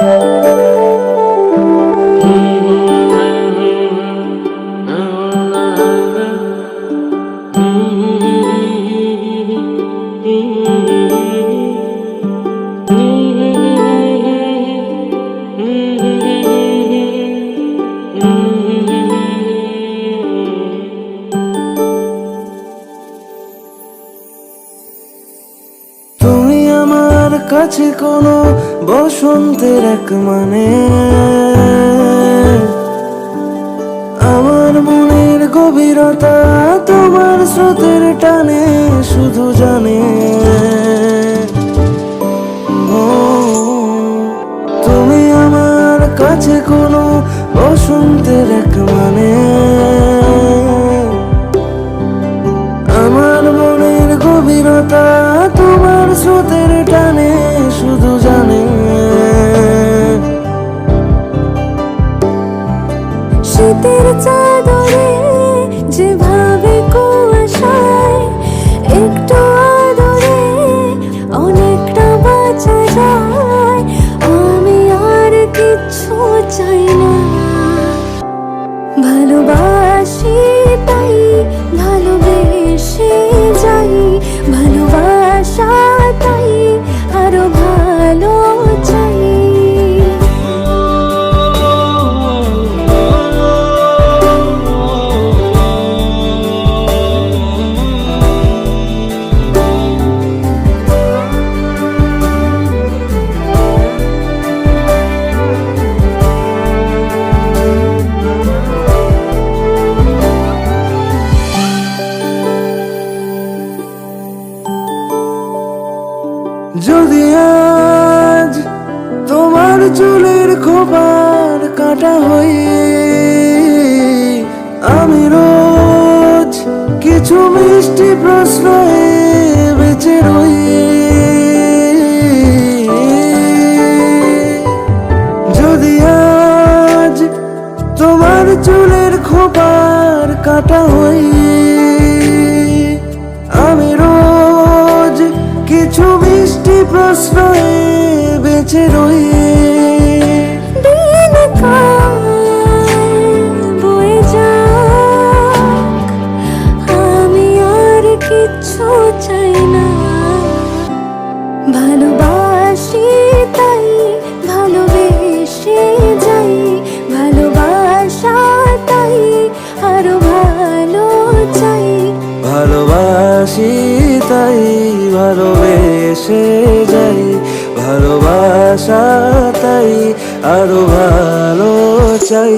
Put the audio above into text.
Mm-hmm. কাছে কোনো বসন্তের এক মানে। আমার মনের গভীরতা তোমার স্রোতের টানে শুধু জানে। তুমি আমার কাছে কোনো বসন্তের এক মানে। ভালোবাসি তাই ভালোবেসে যদি আজ তোমার চুলের খোপার কাটা হয়ে আমি রোজ কিছু মিষ্টি প্রশ্রয়ে বেঁচে রই। যদি আজ তোমার চুলের খোপার কাটা হই প্রশ্রয়ে বেঁচে রই তাই ভালোবেসে যাই ভালোবাসা তাই আরও ভালো চাই।